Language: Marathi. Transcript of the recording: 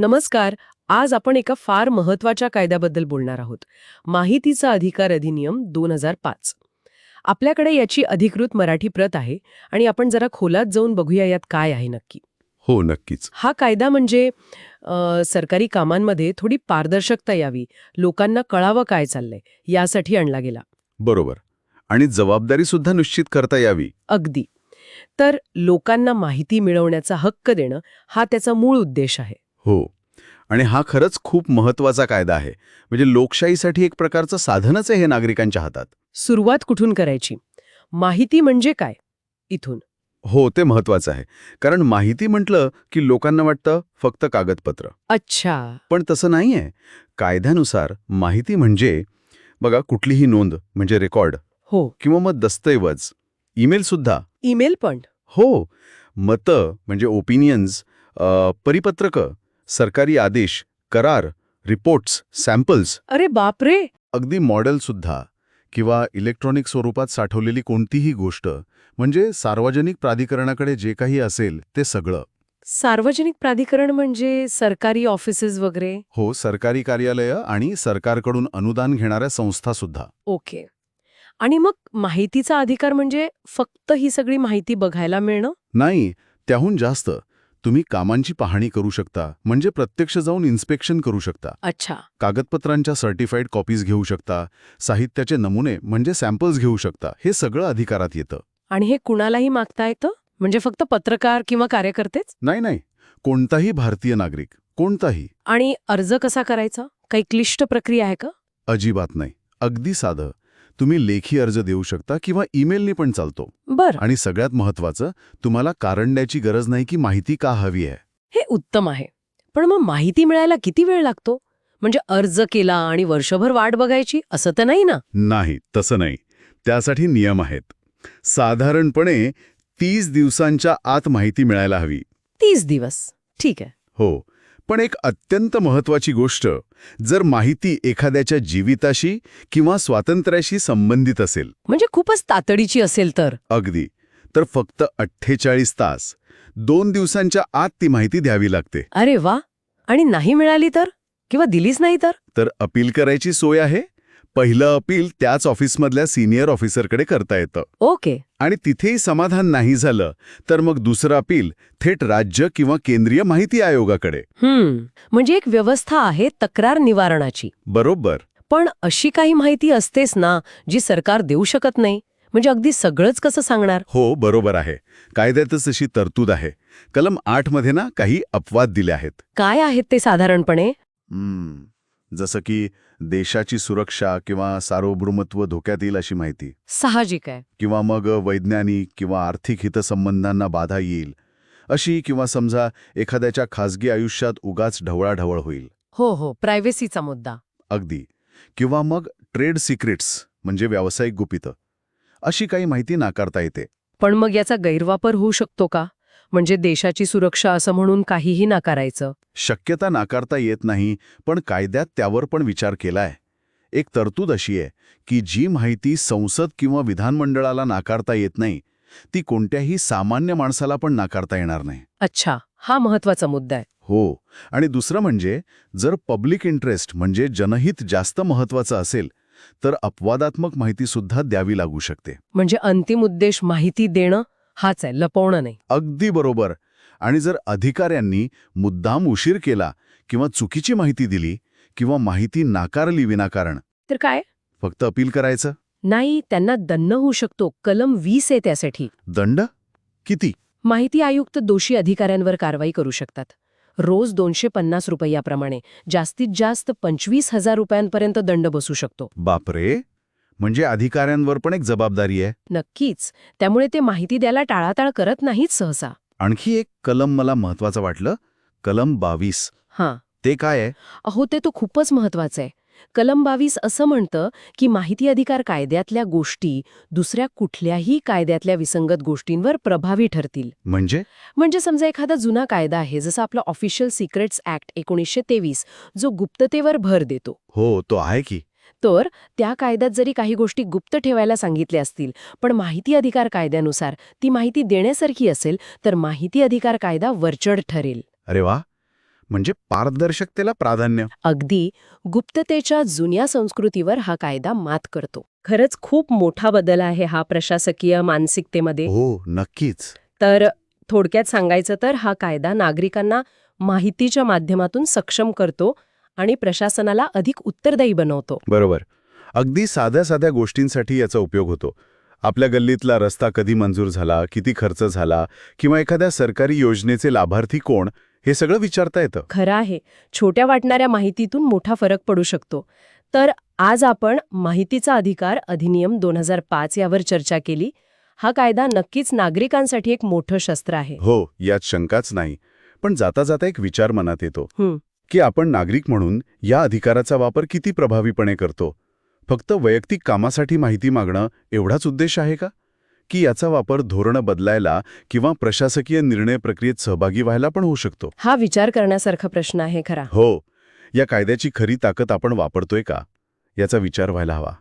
नमस्कार आज आपण एका फार महत्त्वाच्या कायद्याबद्दल बोलणार आहोत. माहितीचा अधिकार अधिनियम दोन हजार पाच. आपल्याकडे याची अधिकृत मराठी प्रत आहे आणि आपण जरा खोलात जाऊन बघूया यात काय आहे नक्की. हो नक्कीच. हा कायदा म्हणजे अ, सरकारी कामांमध्ये थोडी पारदर्शकता यावी लोकांना कळावं काय चाललंय यासाठी आणला गेला. बरोबर. आणि जबाबदारी सुद्धा निश्चित करता यावी. अगदी. तर लोकांना माहिती मिळवण्याचा हक्क देणं हा त्याचा मूळ उद्देश आहे. हो. आणि हा खरंच खूप महत्त्वाचा कायदा आहे. म्हणजे लोकशाहीसाठी एक प्रकारचं साधनच आहे हे नागरिकांच्या हातात. सुरुवात कुठून करायची? माहिती म्हणजे काय? इथून. हो ते महत्वाचं आहे. कारण माहिती म्हटलं की लोकांना वाटतं फक्त कागदपत्र. अच्छा. पण तसं नाही आहे कायद्यानुसार माहिती म्हणजे बघा कुठलीही नोंद म्हणजे रेकॉर्ड हो. किंवा मग दस्तऐवज ईमेल सुद्धा. ईमेल पण. हो. मतं म्हणजे ओपिनियन्स परिपत्रकं सरकारी आदेश करार रिपोर्ट्स सॅम्पल्स. अरे बापरे! अगदी मॉडेलसुद्धा किंवा इलेक्ट्रॉनिक स्वरूपात साठवलेली कोणतीही गोष्ट म्हणजे सार्वजनिक प्राधिकरणाकडे जे काही असेल ते सगळं. सार्वजनिक प्राधिकरण म्हणजे सरकारी ऑफिसेस वगैरे? हो सरकारी कार्यालयं आणि सरकारकडून अनुदान घेणाऱ्या संस्थासुद्धा ओके. आणि मग माहितीचा अधिकार म्हणजे फक्त ही सगळी माहिती बघायला मिळणं? नाही त्याहून जास्त. तुम्ही कामांची पाहणी करू शकता म्हणजे प्रत्यक्ष जाऊन इन्स्पेक्शन करू शकता. अच्छा. कागदपत्रांच्या सर्टिफाईड कॉपीज घेऊ शकता साहित्याचे नमुने म्हणजे सॅम्पल्स घेऊ शकता हे सगळं अधिकारात येतं. आणि हे कुणालाही मागता येतं? म्हणजे फक्त पत्रकार किंवा कार्यकर्तेच? नाही नाही. कोणताही भारतीय नागरिक कोणताही. आणि अर्ज कसा करायचा? काही क्लिष्ट प्रक्रिया आहे का? अजिबात नाही. अगदी साधं. तुम्ही लेखी अर्ज देऊ शकता किंवा ईमेलनी पण चालतो. बर. आणि सगळ्यात महत्वाचं तुम्हाला कारण द्यायची गरज नाही की माहिती का हवी आहे. हे उत्तम आहे. पण मग माहिती मिळायला किती वेळ लागतो? म्हणजे अर्ज केला आणि वर्षभर वाट बघायची असं तर नाही ना? नाही तसं नाही. त्यासाठी नियम आहेत. साधारणपणे तीस दिवसांच्या आत माहिती मिळायला हवी. तीस दिवस. ठीक आहे. हो. पण एक अत्यंत महत्वाची गोष्ट जर माहिती एखाद्याच्या जीविताशी किंवा स्वातंत्र्याशी संबंधित असेल. म्हणजे खूपच तातडीची असेल तर. अगदी. तर फक्त अठ्ठेचाळीस तास. दोन दिवसांच्या आत ती माहिती द्यावी लागते. अरे वा! आणि नाही मिळाली तर? किंवा दिलीच नाही तर? तर अपील करायची सोय आहे? पहिलं अपील त्याच ऑफिसमधल्या सिनियर ऑफिसरकडे करता येतं. ओके. आणि तिथेही समाधान नाही झालं तर मग दुसरं अपील थेट राज्य किंवा केंद्रीय माहिती आयोगाकडे. हम्म. म्हणजे एक व्यवस्था आहे तक्रार निवारणाची. बरोबर. पण अशी काही माहिती असतेच ना जी सरकार देऊ शकत नाही. म्हणजे अगदी सगळंच कसं सांगणार? हो बरोबर आहे. कायद्यातच अशी तरतूद आहे. कलम आठमध्ये ना काही अपवाद दिले आहेत. काय आहेत ते साधारणपणे? हम्म, जसं की देशाची सुरक्षा किंवा सार्वभौमत्व धोक्यात येईल अशी माहिती. साहजिक आहे. किंवा मग वैज्ञानिक किंवा आर्थिक हितसंबंधांना बाधा येईल. अशी किंवा समजा एखाद्याच्या खासगी आयुष्यात उगाच ढवळाढवळ होईल. हो हो प्रायव्हेसीचा मुद्दा. अगदी. किंवा मग ट्रेड सिक्रेट्स म्हणजे व्यावसायिक गुपितं. अशी काही माहिती नाकारता येते. पण मग याचा गैरवापर होऊ शकतो का? म्हणजे देशाची सुरक्षा असं म्हणून काहीही नाकारायचं. शक्यता नाकारता येत नाही पण कायद्यात त्यावर पण विचार केलाय. एक तरतूद अशी आहे की जी माहिती संसद किंवा विधानमंडळाला नाकारता येत नाही ती कोणत्याही सामान्य माणसाला पण नाकारता येणार नाही. अच्छा हा महत्त्वाचा मुद्दा आहे. हो आणि दुसरं म्हणजे जर पब्लिक इंटरेस्ट म्हणजे जनहित जास्त महत्वाचं असेल तर अपवादात्मक माहितीसुद्धा द्यावी लागू शकते. म्हणजे अंतिम उद्देश माहिती देणं हाच आहे लपवणं नाही. अगदी बरोबर. आणि जर अधिकाऱ्यांनी मुद्दाम उशीर केला किंवा चुकीची माहिती दिली किंवा माहिती नाकारली विनाकारण तर काय? फक्त अपील करायचं? नाही त्यांना दंड होऊ शकतो. कलम वीस आहे त्यासाठी. दंड? किती? माहिती आयुक्त दोषी अधिकाऱ्यांवर कारवाई करू शकतात. रोज दोनशे पन्नास रुपयाप्रमाणे जास्तीत जास्त पंचवीस हजार रुपयांपर्यंत दंड बसू शकतो. बापरे! म्हणजे अधिकाऱ्यांवर पण एक जबाबदारी आहे? नक्कीच. त्यामुळे ते माहिती द्यायला टाळाटाळ करत नाहीत सहसा. आणखी एक कलम मला महत्वाचं वाटलं. कलम बावीस. हां. ते काय आहे? अहो ते तो खूपच महत्वाचं आहे. कलम बावीस असं म्हणतं की माहिती अधिकार कायद्यातल्या गोष्टी दुसऱ्या कुठल्याही कायद्यातल्या विसंगत गोष्टींवर प्रभावी ठरतील. म्हणजे? म्हणजे समजा एखादा जुना कायदा आहे जसं आपला ऑफिशियल सिक्रेट्स ऍक्ट एकोणीसशे तेवीस जो गुप्ततेवर भर देतो. हो तो आहे की? तर त्या कायद्यात जरी काही गोष्टी गुप्त ठेवायला सांगितल्या असतील पण माहिती अधिकार कायद्यानुसार ती माहिती देण्यासारखी असेल तर माहिती अधिकार कायदा वरचढ ठरेल. अरे वा! म्हणजे पारदर्शकतेला प्राधान्य. अगदी गुप्ततेच्या जुन्या संस्कृतीवर हा कायदा मात करतो. खरंच खूप मोठा बदल आहे हा प्रशासकीय मानसिकतेमध्ये. हो नक्कीच. तर थोडक्यात सांगायचं तर हा कायदा नागरिकांना माहितीच्या माध्यमातून सक्षम करतो आणि प्रशासनाला अधिक उत्तरदायी बनवतो. बरोबर. अगदी साध्या साध्या गोष्टींसाठी याचा उपयोग होतो. आपल्या गल्लीतला रस्ता कधी मंजूर झाला किती खर्च झाला किंवा एखाद्या सरकारी योजनेचे लाभार्थी कोण हे सगळं विचारता येतं. खरं आहे. छोट्या वाटणाऱ्या माहितीतून मोठा फरक पडू शकतो. तर आज आपण माहितीचा अधिकार अधिनियम दोन हजार पाच यावर चर्चा केली. हा कायदा नक्कीच नागरिकांसाठी एक मोठं शस्त्र आहे. हो यात शंकाच नाही. पण जाता जाता एक विचार मनात येतो. की आपण नागरिक म्हणून या अधिकाराचा वापर किती प्रभावीपणे करतो? फक्त वैयक्तिक कामासाठी माहिती मागणं एवढाच उद्देश आहे का? की याचा वापर धोरणं बदलायला किंवा प्रशासकीय निर्णय प्रक्रियेत सहभागी व्हायला पण होऊ शकतो? हा विचार करण्यासारखा प्रश्न आहे खरा. हो. या कायद्याची खरी ताकद आपण वापरतोय का? याचा विचार व्हायला हवा.